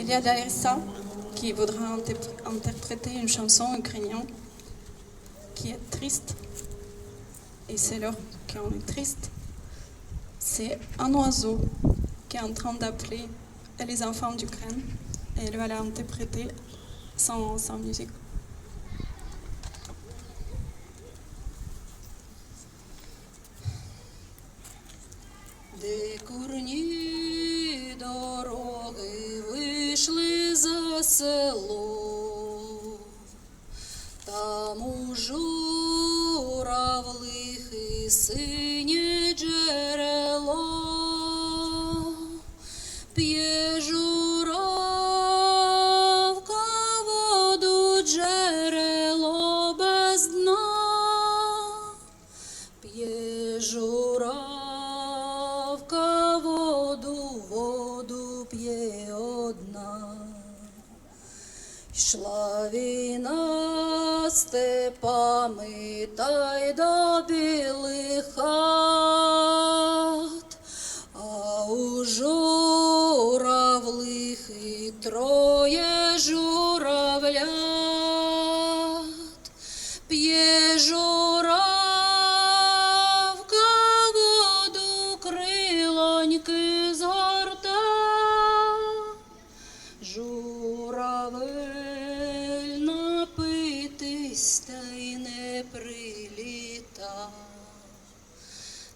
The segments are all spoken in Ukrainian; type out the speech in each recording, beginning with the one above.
Il y a Larissa qui voudra interpr- interpréter une chanson ukrainienne qui est triste. Et c'est l'heure qu'on est triste. C'est un oiseau qui est en train d'appeler les enfants d'Ukraine. Et elle va l'interpréter sans, sans musique. Де курні Село, там у журавлих і синє джерело, п'є журавка воду джерело без дна. П'є журавка воду, воду п'є. Йшла війна степами та й до білих хат, а у журавлих і троє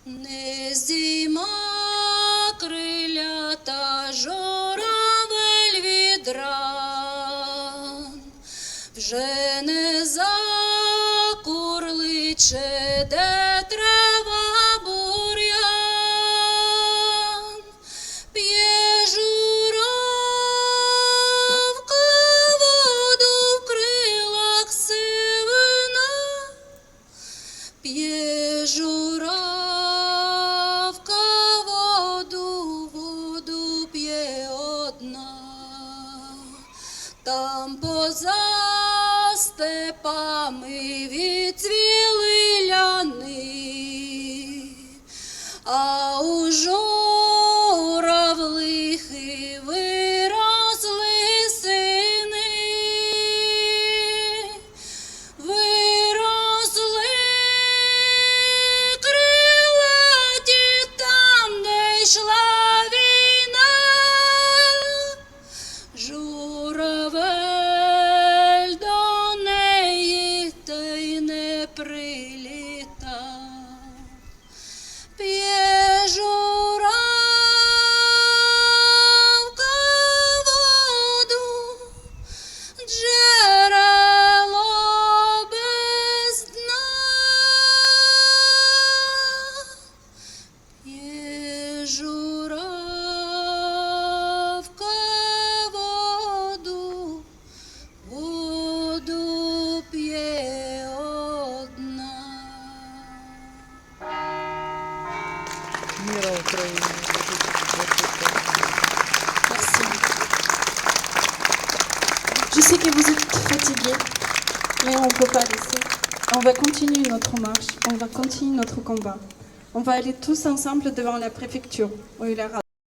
не зійма крилята журавель відран. вже степами відцвіли ляни, а у журавлихи Je sais que vous êtes fatigués, mais on ne peut pas laisser. On va continuer notre marche, on va continuer notre combat. On va aller tous ensemble devant la préfecture, où il y